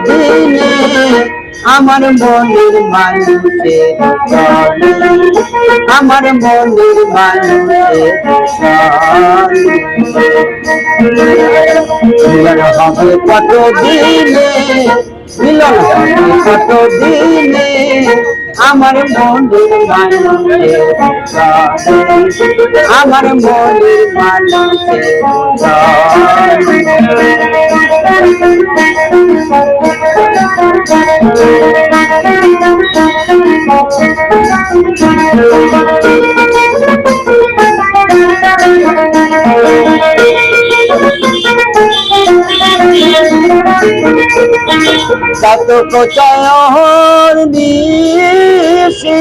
দিনে আমার মনের মানুষের আমার মনের মানুষের মিলন হবে কত দিনে মিলন হবে কত দিনে আমার মনের মানুষের আমার মনের মানুষের কত কোচায়র দিয়েছি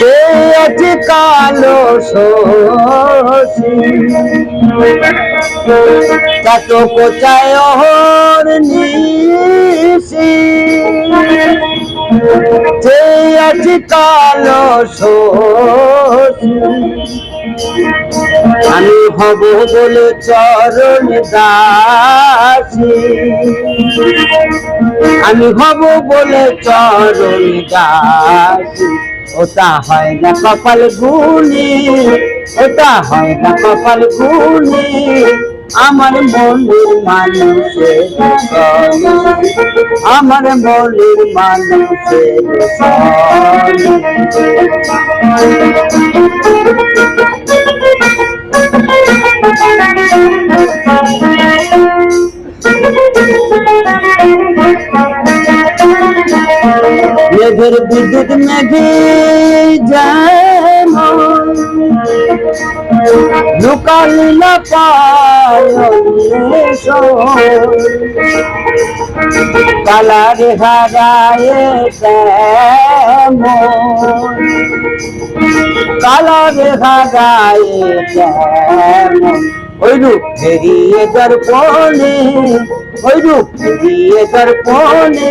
কে আছে কালো কত অহর নিশি। কে আছে কালো আমি হব বলে চরণ দাসী। আমি হব বলে চরণ দাসী। ওটা হয় না কপাল গুনি ওটা হয় না কপাল গুনি আমার মনের মানুষের আমার মনের মানুষের মেঘের বিদ্যুৎ মেঘে যেমন লুকালিলা পায় কালারে হারায় কালারে হারায় তেমন ওই রূপ ফেরিয়ে দর্পণে ওই রূপ ফেরিয়ে দর্পণে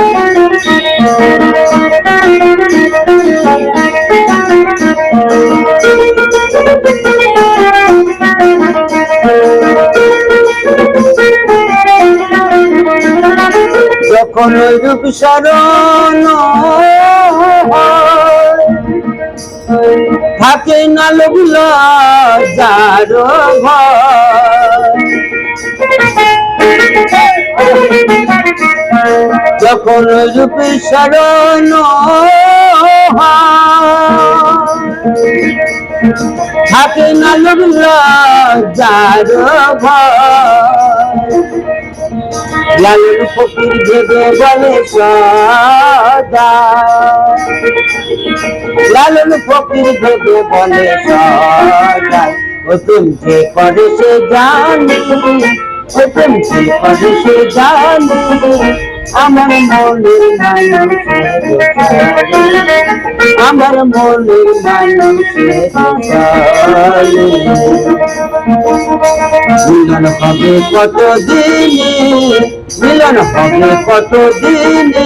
ওই রূপ শরণ থাকে না লোকল যার যখন রূপ শরণ থাকে না লোকল যার ভয়। লালন ফকির ভেবে বলে সদা লালন ফকির ভেবে বলে সদা ও তুমি যে করে জানি ও তুমি যে জানি আমার মনের মানুষের আমার মনের মানুষের মিলন হবে কত দিনে মিলন হবে কত দিনে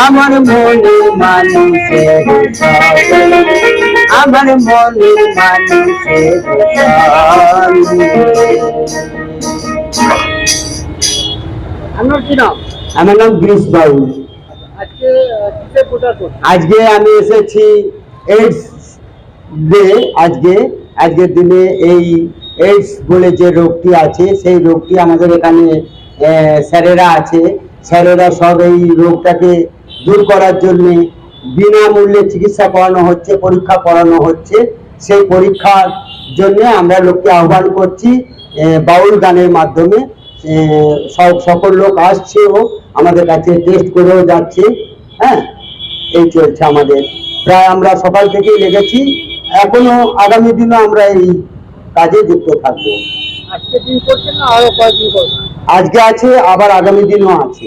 আমার মনের মানুষের আমার মনের মানুষের আপনার কি নাম? আমার নাম গিরিশ বাবু। আজকে আমি এসেছি এইডস ডে আজকে আজকের দিনে এই এইডস বলে যে রোগটি আছে সেই রোগটি আমাদের এখানে স্যারেরা আছে। স্যারেরা সব এই রোগটাকে দূর করার জন্য বিনামূল্যে চিকিৎসা করানো হচ্ছে পরীক্ষা করানো হচ্ছে। সেই পরীক্ষার জন্য আমরা লোককে আহ্বান করছি বাউল গানের মাধ্যমে। সব সকল লোক আসছে আসছেও আমাদের কাছে টেস্ট করেও যাচ্ছে হ্যাঁ? এই চলছে আমাদের। প্রায় আমরা সকাল থেকেই লেগেছি এখনও আগামী দিনে আমরা এই কাজে যুক্ত থাকব। আজকে দিন করছেন না আরও আজকে আছে আবার আগামী দিনও আছে।